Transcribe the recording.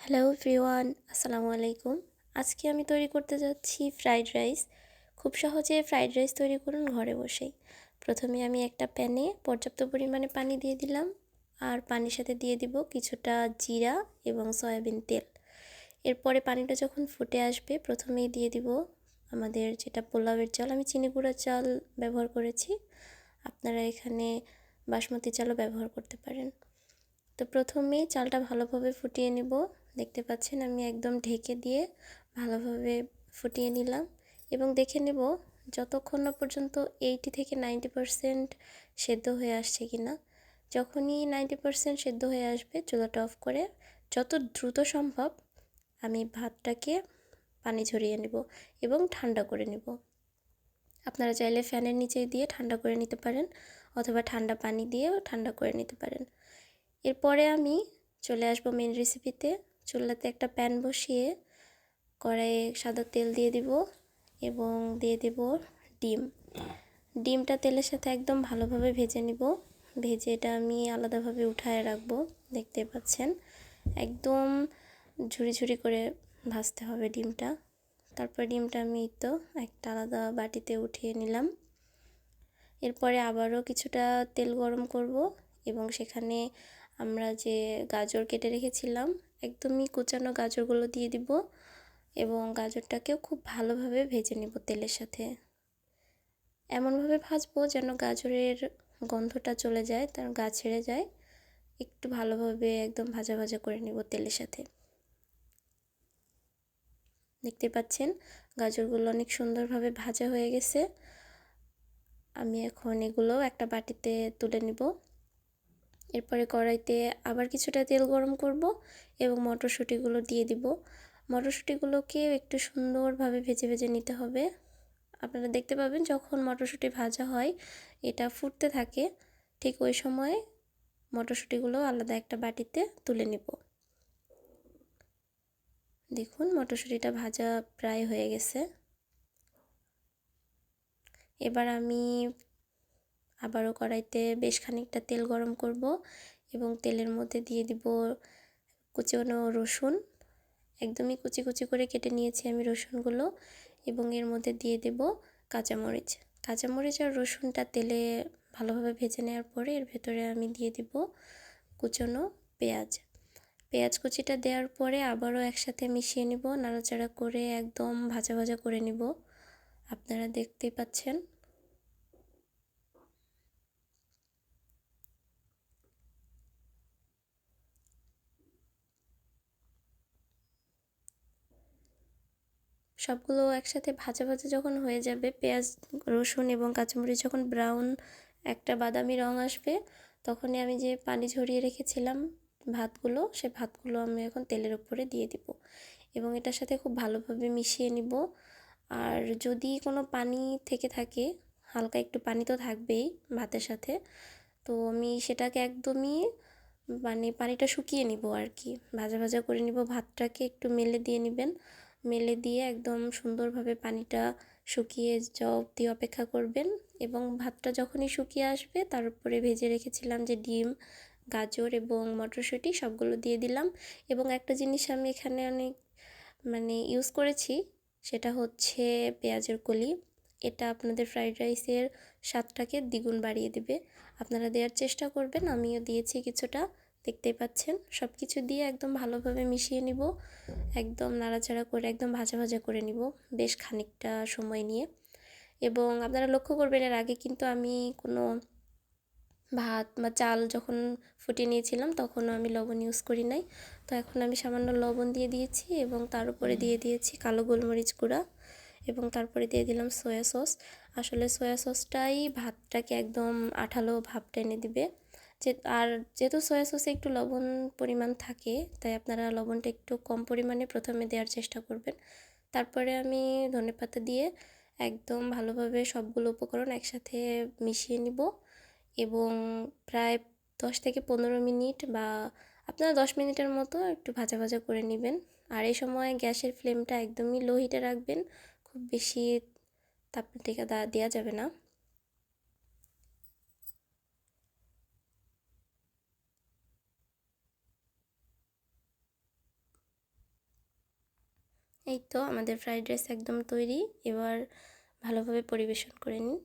Hello everyone, আসসালামু আলাইকুম। আজকে আমি তৈরি করতে যাচ্ছি ফ্রাইড রাইস। খুব সহজে ফ্রাইড রাইস তৈরি করুন ঘরে বসেই। প্রথমে আমি একটা প্যানে পর্যাপ্ত পরিমাণে পানি দিয়ে দিলাম আর পানির সাথে দিয়ে দিব কিছুটা জিরা এবং সয়াবিন তেল। এরপরে পানিটা যখন ফুটে আসবে, প্রথমেই দিয়ে দিব আমাদের যেটা পোলাওয়ের চাল, আমি চিনি গুঁড়া চাল ব্যবহার করেছি। আপনারা এখানে বাসমতি চালও ব্যবহার করতে পারেন। তো প্রথমেই চালটা ভালোভাবে ফুটিয়ে নেব। দেখতে পাচ্ছেন আমি একদম ঢেকে দিয়ে ভালোভাবে ফুটিয়ে নিলাম এবং দেখে নেব যতক্ষণ না পর্যন্ত এইটি থেকে নাইনটি পারসেন্ট সেদ্ধ হয়ে আসছে কি না। যখনই নাইনটি পারসেন্ট সেদ্ধ হয়ে আসবে চুলাটা অফ করে যত দ্রুত সম্ভব আমি ভাতটাকে পানি ঝরিয়ে নেব এবং ঠান্ডা করে নেব। আপনারা চাইলে ফ্যানের নিচে দিয়ে ঠান্ডা করে নিতে পারেন অথবা ঠান্ডা পানি দিয়েও ঠান্ডা করে নিতে পারেন। এরপরে আমি চলে আসব মেন রেসিপিতে চুলাতে একটা প্যান বসিয়ে কড়াইয়ে সাদা তেল দিয়ে দিব এবং দিয়ে দেব ডিম। ডিমটা তেলের সাথে একদম ভালোভাবে ভেজে নিব। ভেজে এটা আমি আলাদাভাবে উঠায় রাখব দেখতে পাচ্ছেন। একদম ঝুড়ি ঝুড়ি করে ভাজতে হবে ডিমটা। তারপর ডিমটা আমি তো একটা আলাদা বাটিতে উঠিয়ে নিলাম। এরপরে আবারও কিছুটা তেল গরম করব এবং সেখানে আমরা যে গাজর কেটে রেখেছিলাম একদমই কুচানো গাজরগুলো দিয়ে দিব এবং গাজরটাকেও খুব ভালোভাবে ভেজে নেব তেলের সাথে। এমনভাবে ভাজবো যেন গাজরের গন্ধটা চলে যায়, তার গা ছেড়ে যায়। একটু ভালোভাবে একদম ভাজা ভাজা করে নিব তেলের সাথে। দেখতে পাচ্ছেন, গাজরগুলো অনেক সুন্দরভাবে ভাজা হয়ে গেছে। আমি এখন এগুলো একটা বাটিতে তুলে নিব। এরপরে কড়াইতে আবার কিছুটা তেল গরম করব এবং মটরশুঁটিগুলো দিয়ে দিব। মটরশুঁটিগুলোকে একটু সুন্দরভাবে ভেজে ভেজে নিতে হবে। আপনারা দেখতে পাবেন যখন মটরশুঁটি ভাজা হয়, এটা ফুটতে থাকে, ঠিক ওই সময় মটরশুঁটিগুলো আলাদা একটা বাটিতে তুলে নিব। দেখুন, মটরশুঁটিটা ভাজা প্রায় হয়ে গেছে। এবার আমি আবারও কড়াইতে বেশ খানিকটা তেল গরম করব এবং তেলের মধ্যে দিয়ে দিব কুচানো রসুন। একদমই কুচি কুচি করে কেটে নিয়েছি আমি রসুনগুলো এবং এর মধ্যে দিয়ে দেব কাঁচামরিচ। কাঁচামরিচ আর রসুনটা তেলে ভালোভাবে ভেজে নেওয়ার পরে এর ভেতরে আমি দিয়ে দিব কুচনো পেঁয়াজ। পেঁয়াজ কুচিটা দেওয়ার পরে আবারও একসাথে মিশিয়ে নিব, নাড়াচাড়া করে একদম ভাজা ভাজা করে নিব। আপনারা দেখতেই পাচ্ছেন। সবগুলো একসাথে ভাজা ভাজা যখন হয়ে যাবে, পেঁয়াজ, রসুন এবং কাঁচামরিচ যখন ব্রাউন একটা বাদামি রং আসবে, তখনই আমি যে পানি ঝরিয়ে রেখেছিলাম ভাতগুলো, সে ভাতগুলো আমি এখন তেলের উপরে দিয়ে দিব এবং এটার সাথে খুব ভালোভাবে মিশিয়ে নিব। আর যদি কোনো পানি থেকে থাকে, হালকা একটু পানি তো থাকবেই ভাতের সাথে, তো আমি সেটাকে একদমই মানে পানিটা শুকিয়ে নিব আর কি। ভাজা ভাজা করে নিব, ভাতটাকে একটু মেলে দিয়ে নেবেন। মেলে দিয়ে একদম সুন্দরভাবে পানিটা শুকিয়ে যাওয়া অবধি অপেক্ষা করবেন এবং ভাতটা যখনই শুকিয়ে আসবে, তার উপরে ভেজে রেখেছিলাম যে ডিম, গাজর এবং মটরশুঁটি সবগুলো দিয়ে দিলাম। এবং একটা জিনিস আমি এখানে অনেক মানে ইউজ করেছি, সেটা হচ্ছে পেঁয়াজের কলি। এটা আপনাদের ফ্রাইড রাইসের স্বাদটাকে দ্বিগুণ বাড়িয়ে দেবে। আপনারা দেওয়ার চেষ্টা করবেন, আমিও দিয়েছি কিছুটা। দেখতেই পাচ্ছেন? সব কিছু দিয়ে একদম ভালোভাবে মিশিয়ে নিব। একদম নাড়াচাড়া করে একদম ভাজা ভাজা করে নিব বেশ খানিকটা সময় নিয়ে। এবং আপনারা লক্ষ্য করবেন, এর আগে কিন্তু আমি কোনো ভাত বা চাল যখন ফুটিয়ে নিয়েছিলাম, তখনও আমি লবণ ইউজ করি নাই। তো এখন আমি সামান্য লবণ দিয়ে দিয়েছি এবং তার উপরে দিয়ে দিয়েছি কালো গোলমরিচ গুঁড়া এবং তারপরে দিয়ে দিলাম সয়া সস আসলে সয়া সসটাই ভাতটাকে একদম আঠালো ভাব টেনে দিবে। যে আর যেহেতু সয়া সসে একটু লবণ পরিমাণ থাকে, তাই আপনারা লবণটা একটু কম পরিমাণে প্রথমে দেওয়ার চেষ্টা করবেন। তারপরে আমি ধনেপাতা দিয়ে একদম ভালোভাবে সবগুলো উপকরণ একসাথে মিশিয়ে নিব এবং প্রায় দশ থেকে পনেরো মিনিট বা আপনারা দশ মিনিটের মতো একটু ভাজা ভাজা করে নেবেন। আর এই সময় গ্যাসের ফ্লেমটা একদমই লো হিটে রাখবেন, খুব বেশি তাপমাত্রা দেওয়া যাবে না। এই তো আমাদের ফ্রাইড রাইস একদম তৈরি। এবার ভালোভাবে পরিবেশন করে নিন